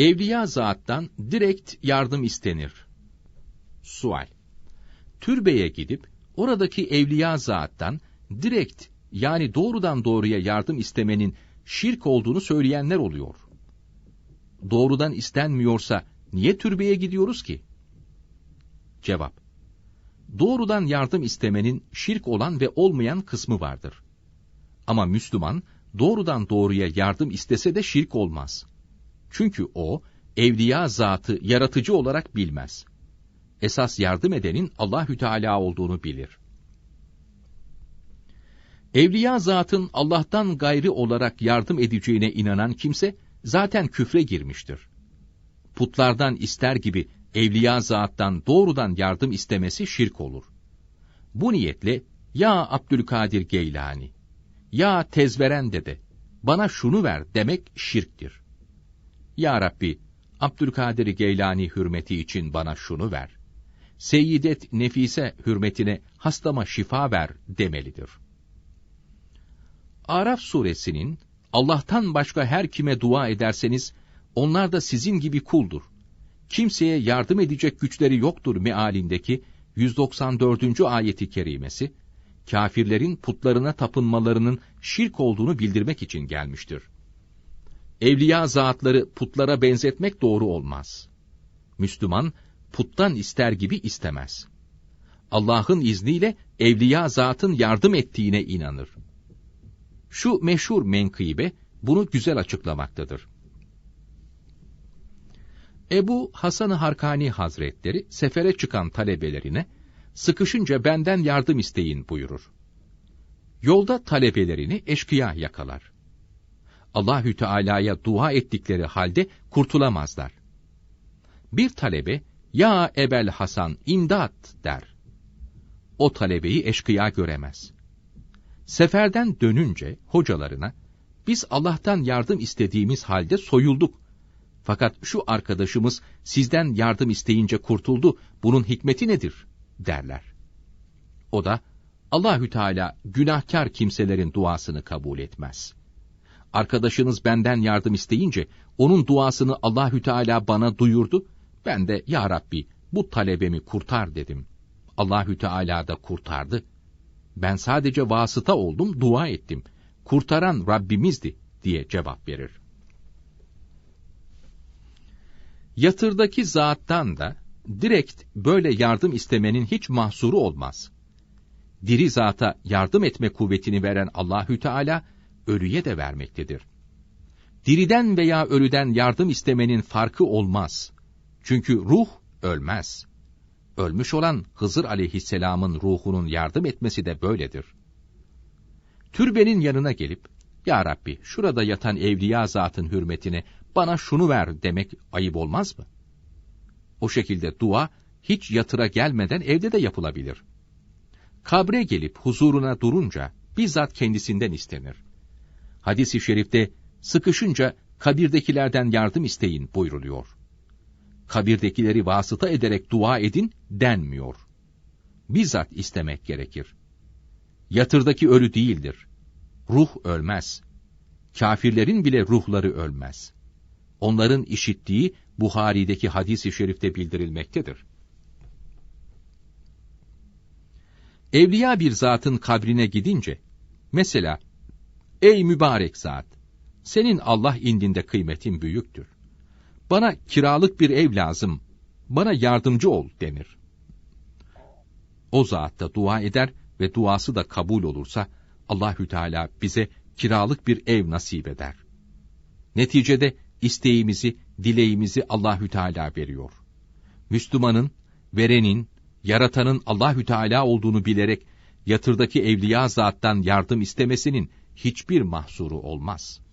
Evliya zattan direkt yardım istenir. Sual. Türbeye gidip oradaki evliya zattan direkt yani doğrudan doğruya yardım istemenin şirk olduğunu söyleyenler oluyor. Doğrudan istenmiyorsa niye türbeye gidiyoruz ki? Cevap. Doğrudan yardım istemenin şirk olan ve olmayan kısmı vardır. Ama Müslüman doğrudan doğruya yardım istese de şirk olmaz. Çünkü o evliya zatı yaratıcı olarak bilmez. Esas yardım edenin Allahü Teala olduğunu bilir. Evliya zatın Allah'tan gayri olarak yardım edeceğine inanan kimse zaten küfre girmiştir. Putlardan ister gibi evliya zattan doğrudan yardım istemesi şirk olur. Bu niyetle ya Abdülkadir Geylani, ya Tezveren dede, bana şunu ver demek şirktir. Ya Rabbi, Abdülkadir Geylani hürmeti için bana şunu ver. Seyyidet Nefise hürmetine hastama şifa ver demelidir. Araf suresinin Allah'tan başka her kime dua ederseniz onlar da sizin gibi kuldur. Kimseye yardım edecek güçleri yoktur mealindeki 194. ayeti kerimesi kafirlerin putlarına tapınmalarının şirk olduğunu bildirmek için gelmiştir. Evliya zatları putlara benzetmek doğru olmaz. Müslüman puttan ister gibi istemez. Allah'ın izniyle evliya zatın yardım ettiğine inanır. Şu meşhur menkıbe bunu güzel açıklamaktadır. Ebu Hasan-ı Harkani Hazretleri sefere çıkan talebelerine sıkışınca benden yardım isteyin buyurur. Yolda talebelerini eşkıya yakalar. Allahü Teala'ya dua ettikleri halde kurtulamazlar. Bir talebe ya Ebel Hasan imdat der. O talebeyi eşkıya göremez. Seferden dönünce hocalarına, biz Allah'tan yardım istediğimiz halde soyulduk. Fakat şu arkadaşımız sizden yardım isteyince kurtuldu, bunun hikmeti nedir? derler. O da, Allahü Teala günahkar kimselerin duasını kabul etmez. Arkadaşınız benden yardım isteyince, onun duasını Allahü Teala bana duyurdu, ben de ya Rabbi bu talebemi kurtar dedim. Allahü Teala da kurtardı ben sadece vasıta oldum, dua ettim. Kurtaran Rabbimizdi diye cevap verir. Yatırdaki zattan da direkt böyle yardım istemenin hiç mahsuru olmaz. Diri zata yardım etme kuvvetini veren Allahü Teala ölüye de vermektedir. Diriden veya ölüden yardım istemenin farkı olmaz. Çünkü ruh ölmez ölmüş olan Hızır aleyhisselamın ruhunun yardım etmesi de böyledir. Türbenin yanına gelip, Ya Rabbi şurada yatan evliya zatın hürmetine bana şunu ver demek ayıp olmaz mı? O şekilde dua hiç yatıra gelmeden evde de yapılabilir. Kabre gelip huzuruna durunca bizzat kendisinden istenir. Hadis-i şerifte sıkışınca kabirdekilerden yardım isteyin buyruluyor kabirdekileri vasıta ederek dua edin denmiyor. Bizzat istemek gerekir. Yatırdaki ölü değildir. Ruh ölmez. Kafirlerin bile ruhları ölmez. Onların işittiği Buhari'deki hadis-i şerifte bildirilmektedir. Evliya bir zatın kabrine gidince, mesela, ey mübarek zat, senin Allah indinde kıymetin büyüktür bana kiralık bir ev lazım, bana yardımcı ol denir. O zat da dua eder ve duası da kabul olursa Allahü Teala bize kiralık bir ev nasip eder. Neticede isteğimizi, dileğimizi Allahü Teala veriyor. Müslümanın, verenin, yaratanın Allahü Teala olduğunu bilerek yatırdaki evliya zattan yardım istemesinin hiçbir mahsuru olmaz.''